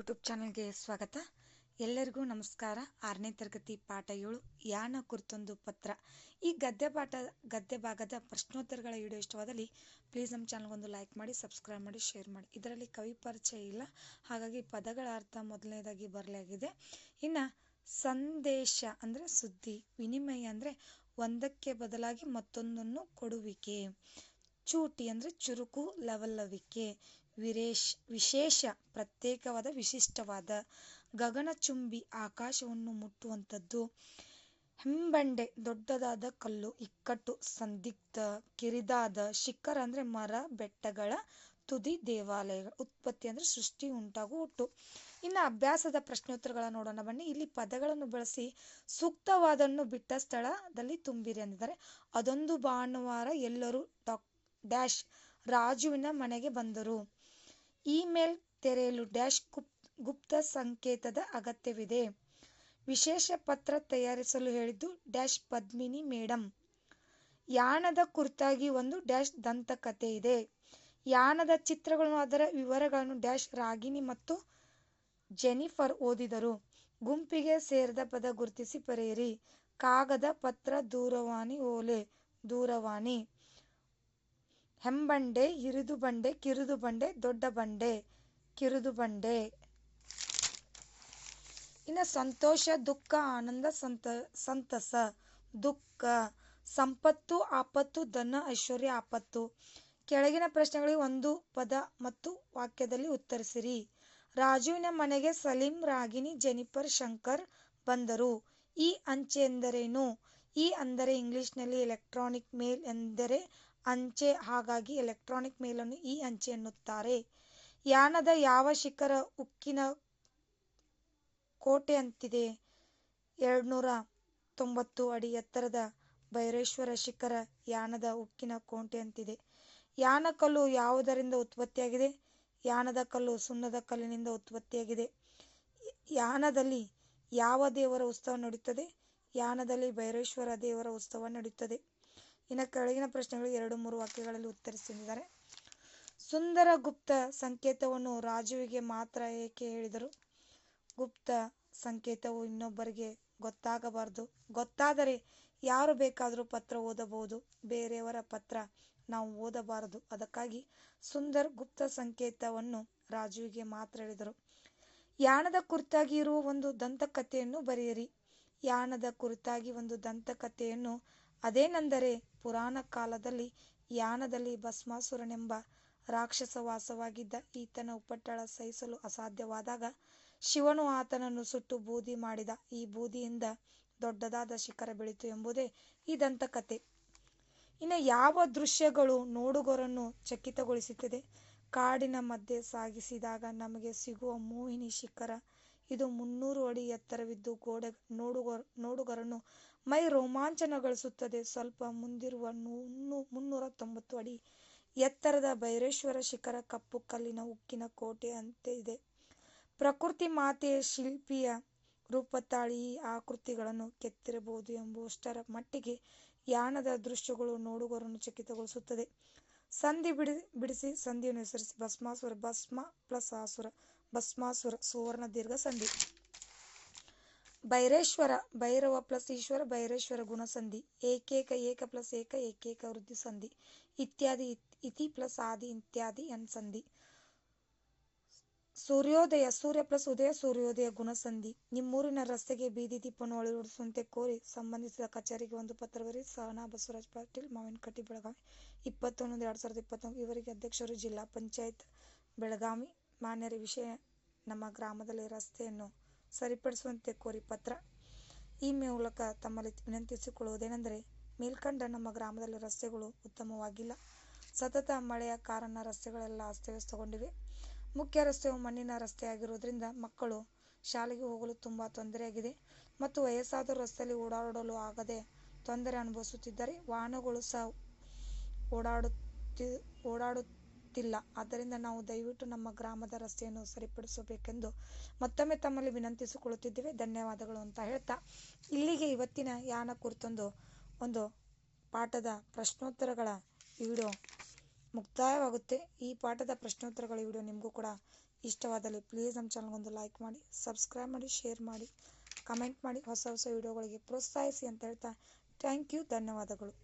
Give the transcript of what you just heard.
YouTube ಚಾನಲ್ಗೆ ಸ್ವಾಗತ. ಎಲ್ಲರಿಗೂ ನಮಸ್ಕಾರ. ಆರನೇ ತರಗತಿ ಪಾಠ ಏಳು, ಯಾನ ಕುರಿತೊಂದು ಪತ್ರ. ಈ ಗದ್ಯ ಪಾಠ, ಗದ್ಯ ಭಾಗದ ಪ್ರಶ್ನೋತ್ತರಗಳ ವಿಡಿಯೋ ಇಷ್ಟವಾದಲ್ಲಿ ಪ್ಲೀಸ್ ನಮ್ಮ ಚಾನಲ್ಗೊಂದು ಲೈಕ್ ಮಾಡಿ, ಸಬ್ಸ್ಕ್ರೈಬ್ ಮಾಡಿ, ಶೇರ್ ಮಾಡಿ. ಇದರಲ್ಲಿ ಕವಿ ಪರಿಚಯ ಇಲ್ಲ. ಹಾಗಾಗಿ ಪದಗಳ ಅರ್ಥ ಮೊದಲನೇದಾಗಿ ಬರಲಾಗಿದೆ ಇನ್ನು ಸಂದೇಶ ಅಂದರೆ ಸುದ್ದಿ, ವಿನಿಮಯ ಅಂದರೆ ಒಂದಕ್ಕೆ ಬದಲಾಗಿ ಮತ್ತೊಂದನ್ನು ಕೊಡುವಿಕೆ. ಚೂಟಿ ಅಂದರೆ ಚುರುಕು, ಲವಲವಿಕೆ. ವಿರೇಶ್, ವಿಶೇಷ ಪ್ರತ್ಯೇಕವಾದ ವಿಶಿಷ್ಟವಾದ ಗಗನಚುಂಬಿ ಆಕಾಶವನ್ನು ಮುಟ್ಟುವಂಥದ್ದು. ಹೆಂಬಂಡೆ, ದೊಡ್ಡದಾದ ಕಲ್ಲು, ಇಕ್ಕಟ್ಟು, ಸಂದಿಗ್ಧ, ಕಿರಿದಾದ ಶಿಖರ ಅಂದರೆ ಮರ, ಬೆಟ್ಟಗಳ ತುದಿ ದೇವಾಲಯ ಉತ್ಪತ್ತಿ ಅಂದರೆ ಸೃಷ್ಟಿ ಉಂಟಾಗು ಹುಟ್ಟು ಇನ್ನು ಅಭ್ಯಾಸದ ಪ್ರಶ್ನೋತ್ತರಗಳ ನೋಡೋಣ ಬನ್ನಿ. ಇಲ್ಲಿ ಪದಗಳನ್ನು ಬಳಸಿ ಸೂಕ್ತವಾದನ್ನು ಬಿಟ್ಟ ಸ್ಥಳದಲ್ಲಿ ತುಂಬಿರಿ ಅಂದಿದ್ದಾರೆ. ಅದೊಂದು ಭಾನುವಾರ ಎಲ್ಲರೂ ಡಾಕ್ ಡ್ಯಾಶ್ ರಾಜುವಿನ ಮನೆಗೆ ಬಂದರು. ಇಮೇಲ್ ತೆರೆಯಲು ಡ್ಯಾಶ್ ಗುಪ್, ಗುಪ್ತ ಸಂಕೇತದ ಅಗತ್ಯವಿದೆ. ವಿಶೇಷ ಪತ್ರ ತಯಾರಿಸಲು ಹೇಳಿದ್ದು ಡ್ಯಾಶ್ ಪದ್ಮಿನಿ ಮೇಡಮ್ ಯಾನದ ಕುರಿತಾಗಿ ಒಂದು ಡ್ಯಾಶ್ ದಂತಕಥೆ ಇದೆ. ಯಾನದ ಚಿತ್ರಗಳನ್ನು ಅದರ ವಿವರಗಳನ್ನು ಡ್ಯಾಶ್ ರಾಗಿಣಿ ಮತ್ತು ಜೆನಿಫರ್ ಓದಿದರು. ಗುಂಪಿಗೆ ಸೇರಿದ ಪದ ಗುರುತಿಸಿ ಬರೆಯಿರಿ. ಕಾಗದ ಪತ್ರ ದೂರವಾಣಿ ಓಲೆ, ದೂರವಾಣಿ. ಹೆಂಬಂಡೆ ಹಿರಿದು ಬಂಡೆ, ಕಿರಿದು ಬಂಡೆ, ದೊಡ್ಡ ಬಂಡೆ, ಕಿರಿದು ಬಂಡೆ. ಇನ್ನು ಸಂತೋಷ, ದುಃಖ, ಆನಂದ, ಸಂತ, ಸಂತಸ, ದುಃಖ, ಸಂಪತ್ತು, ಆಪತ್ತು, ಧನ, ಐಶ್ವರ್ಯ, ಆಪತ್ತು. ಕೆಳಗಿನ ಪ್ರಶ್ನೆಗಳಿಗೆ ಒಂದು ಪದ ಮತ್ತು ವಾಕ್ಯದಲ್ಲಿ ಉತ್ತರಿಸಿರಿ. ರಾಜುವಿನ ಮನೆಗೆ ಸಲೀಂ, ರಾಗಿಣಿ, ಜೆನಿಫರ್, ಶಂಕರ್ ಬಂದರು. ಈ ಅಂಚೆ ಎಂದರೇನು? ಈ ಅಂದರೆ ಇಂಗ್ಲಿಷ್ನಲ್ಲಿ ಎಲೆಕ್ಟ್ರಾನಿಕ್ ಮೇಲ್ ಎಂದರೆ ಅಂಚೆ ಹಾಗಾಗಿ ಎಲೆಕ್ಟ್ರಾನಿಕ್ ಮೇಲನ್ನು ಈ ಅಂಚೆ ಎನ್ನುತ್ತಾರೆ. ಯಾನದ ಯಾವ ಶಿಖರ ಉಕ್ಕಿನ ಕೋಟೆ ಅಂತಿದೆ ಎರಡ್ನೂರ ತೊಂಬತ್ತು ಅಡಿ ಎತ್ತರದ ಭೈರೇಶ್ವರ ಶಿಖರ ಯಾನದ ಉಕ್ಕಿನ ಕೋಟೆ ಅಂತಿದೆ ಯಾನ ಕಲ್ಲು ಯಾವುದರಿಂದ ಉತ್ಪತ್ತಿಯಾಗಿದೆ? ಯಾನದ ಕಲ್ಲು ಸುಣ್ಣದ ಕಲ್ಲಿನಿಂದ ಉತ್ಪತ್ತಿಯಾಗಿದೆ. ಯಾನದಲ್ಲಿ ಯಾವ ದೇವರ ಉತ್ಸವ ನಡೆಯುತ್ತದೆ ಯಾನದಲ್ಲಿ ಭೈರೇಶ್ವರ ದೇವರ ಉತ್ಸವ ನಡೆಯುತ್ತದೆ ಇನ್ನು ಕೆಳಗಿನ ಪ್ರಶ್ನೆಗಳು ಎರಡು ಮೂರು ವಾಕ್ಯಗಳಲ್ಲಿ ಉತ್ತರಿಸಿದ್ದಾರೆ. ಸುಂದರ ಗುಪ್ತ ಸಂಕೇತವನ್ನು ರಾಜುವಿಗೆ ಮಾತ್ರ ಏಕೆ ಹೇಳಿದರು? ಗುಪ್ತ ಸಂಕೇತವು ಇನ್ನೊಬ್ಬರಿಗೆ ಗೊತ್ತಾಗಬಾರದು. ಗೊತ್ತಾದರೆ ಯಾರು ಬೇಕಾದರೂ ಪತ್ರ ಓದಬಹುದು. ಬೇರೆಯವರ ಪತ್ರ ನಾವು ಓದಬಾರದು. ಅದಕ್ಕಾಗಿ ಸುಂದರ್ ಗುಪ್ತ ಸಂಕೇತವನ್ನು ರಾಜುವಿಗೆ ಮಾತ್ರ ಹೇಳಿದರು. ಯಾನದ ಕುರಿತಾಗಿ ಇರುವ ಒಂದು ದಂತಕಥೆಯನ್ನು ಬರೆಯಿರಿ. ಯಾನದ ಕುರಿತಾಗಿ ಒಂದು ದಂತಕಥೆಯನ್ನು ಅದೇನೆಂದರೆ ಪುರಾಣ ಕಾಲದಲ್ಲಿ ಯಾನದಲ್ಲಿ ಭಸ್ಮಾಸುರನೆಂಬ ರಾಕ್ಷಸ ವಾಸವಾಗಿದ್ದ ಈತನ ಉಪಟಳ ಸಹಿಸಲು ಅಸಾಧ್ಯವಾದಾಗ ಶಿವನು ಆತನನ್ನು ಸುಟ್ಟು ಬೂದಿ ಮಾಡಿದ ಈ ಬೂದಿಯಿಂದ ದೊಡ್ಡದಾದ ಶಿಖರ ಬೆಳೀತು ಎಂಬುದೇ ಈ ದಂತಕಥೆ ಇನ್ನು ಯಾವ ದೃಶ್ಯಗಳು ನೋಡುಗರನ್ನು ಚಕಿತಗೊಳಿಸುತ್ತದೆ? ಕಾಡಿನ ಮಧ್ಯೆ ಸಾಗಿಸಿದಾಗ ನಮಗೆ ಸಿಗುವ ಮೋಹಿನಿ ಶಿಖರ ಇದು ಮುನ್ನೂರು ಅಡಿ ಎತ್ತರವಿದ್ದು ಗೋಡೆ ನೋಡುಗ, ನೋಡುಗರನ್ನು ಮೈ ರೋಮಾಂಚನಗೊಳಿಸುತ್ತದೆ. ಸ್ವಲ್ಪ ಮುಂದಿರುವ ಮುನ್ನೂರ ತೊಂಬತ್ತು ಅಡಿ ಎತ್ತರದ ಭೈರೇಶ್ವರ ಶಿಖರ ಕಪ್ಪು ಕಲ್ಲಿನ ಉಕ್ಕಿನ ಕೋಟೆ ಅಂತೆ ಇದೆ. ಪ್ರಕೃತಿ ಮಾತೆಯ ಶಿಲ್ಪಿಯ ರೂಪ ತಾಳಿ ಈ ಆಕೃತಿಗಳನ್ನು ಕೆತ್ತಿರಬಹುದು ಎಂಬುವಷ್ಟರ ಮಟ್ಟಿಗೆ ಯಾಣದ ದೃಶ್ಯಗಳು ನೋಡುಗರನ್ನು ಚಕಿತಗೊಳಿಸುತ್ತದೆ. ಸಂಧಿ ಬಿಡಿ, ಬಿಡಿಸಿ, ಸಂಧಿಯನ್ನು ಹೆಸರಿಸಿ ಭಸ್ಮಾಸುರ, ಭಸ್ಮ ಪ್ಲಸ್ ಆಸುರ ಭಸ್ಮಾಸುರ ಸುವರ್ಣ ದೀರ್ಘ ಸಂಧಿ ಭೈರೇಶ್ವರ ಭೈರವ ಪ್ಲಸ್ ಈಶ್ವರ ಭೈರೇಶ್ವರ ಗುಣಸಂಧಿ ಏಕೇಕ ಏಕ ಪ್ಲಸ್ ಏಕ ಏಕೇಕ ವೃದ್ಧಿ ಸಂಧಿ ಇತ್ಯಾದಿ ಇತಿ ಪ್ಲಸ್ ಆದಿ ಇತ್ಯಾದಿ ಎನ್ ಸಂಧಿ ಸೂರ್ಯೋದಯ ಸೂರ್ಯ ಪ್ಲಸ್ ಉದಯ ಸೂರ್ಯೋದಯ ಗುಣಸಂಧಿ ನಿಮ್ಮೂರಿನ ರಸ್ತೆಗೆ ಬೀದಿ ದೀಪವನ್ನು ಅಳವಡಿಸುವಂತೆ ಕೋರಿ ಸಂಬಂಧಿಸಿದ ಕಚೇರಿಗೆ ಒಂದು ಪತ್ರ ಬರೆಸಿ ಸಹನಾ ಬಸವರಾಜ್ ಪಾಟೀಲ್ ಮಾವಿನಕಟ್ಟಿ ಬೆಳಗಾವಿ ಇಪ್ಪತ್ತೊಂದು ಎರಡು ಸಾವಿರದ ಇಪ್ಪತ್ತೊಂದು ಇವರಿಗೆ ಅಧ್ಯಕ್ಷರು ಜಿಲ್ಲಾ ಪಂಚಾಯತ್ ಬೆಳಗಾವಿ ಮಾನ್ಯರ ವಿಷಯ ನಮ್ಮ ಗ್ರಾಮದಲ್ಲಿ ರಸ್ತೆಯನ್ನು ಸರಿಪಡಿಸುವಂತೆ ಕೋರಿ ಪತ್ರ. ಈ ಮೂಲಕ ತಮ್ಮಲ್ಲಿ ವಿನಂತಿಸಿಕೊಳ್ಳುವುದೇನೆಂದರೆ, ಮೇಲ್ಕಂಡ ನಮ್ಮ ಗ್ರಾಮದಲ್ಲಿ ರಸ್ತೆಗಳು ಉತ್ತಮವಾಗಿಲ್ಲ. ಸತತ ಮಳೆಯ ಕಾರಣ ರಸ್ತೆಗಳೆಲ್ಲ ಅಸ್ತವ್ಯಸ್ತಗೊಂಡಿವೆ. ಮುಖ್ಯ ರಸ್ತೆಯು ಮಣ್ಣಿನ ರಸ್ತೆಯಾಗಿರುವುದರಿಂದ ಮಕ್ಕಳು ಶಾಲೆಗೆ ಹೋಗಲು ತುಂಬ ತೊಂದರೆಯಾಗಿದೆ ಮತ್ತು ವಯಸ್ಸಾದರೂ ರಸ್ತೆಯಲ್ಲಿ ಓಡಾಡಲು ಆಗದೆ ತೊಂದರೆ ಅನುಭವಿಸುತ್ತಿದ್ದಾರೆ. ವಾಹನಗಳು ಸಹ ಓಡಾಡುತ್ತಿ ಓಡಾಡುತ್ತಿಲ್ಲ ಆದ್ದರಿಂದ ನಾವು ದಯವಿಟ್ಟು ನಮ್ಮ ಗ್ರಾಮದ ರಸ್ತೆಯನ್ನು ಸರಿಪಡಿಸಬೇಕೆಂದು ಮತ್ತೊಮ್ಮೆ ತಮ್ಮಲ್ಲಿ ವಿನಂತಿಸಿಕೊಳ್ಳುತ್ತಿದ್ದೇವೆ. ಧನ್ಯವಾದಗಳು ಅಂತ ಹೇಳ್ತಾ ಇಲ್ಲಿಗೆ ಇವತ್ತಿನ ಯಾನ ಕುರಿತೊಂದು, ಒಂದು ಪಾಠದ ಪ್ರಶ್ನೋತ್ತರಗಳ ವಿಡಿಯೋ ಮುಕ್ತಾಯವಾಗುತ್ತೆ. ಈ ಪಾಠದ ಪ್ರಶ್ನೋತ್ತರಗಳ ವಿಡಿಯೋ ನಿಮಗೂ ಕೂಡ ಇಷ್ಟವಾದಲ್ಲಿ ಪ್ಲೀಸ್ ನಮ್ಮ ಚಾನಲ್ಗೊಂದು ಲೈಕ್ ಮಾಡಿ, ಸಬ್ಸ್ಕ್ರೈಬ್ ಮಾಡಿ, ಶೇರ್ ಮಾಡಿ, ಕಮೆಂಟ್ ಮಾಡಿ, ಹೊಸ ಹೊಸ ವಿಡಿಯೋಗಳಿಗೆ ಪ್ರೋತ್ಸಾಹಿಸಿ ಅಂತ ಹೇಳ್ತಾ ಥ್ಯಾಂಕ್ ಯು, ಧನ್ಯವಾದಗಳು.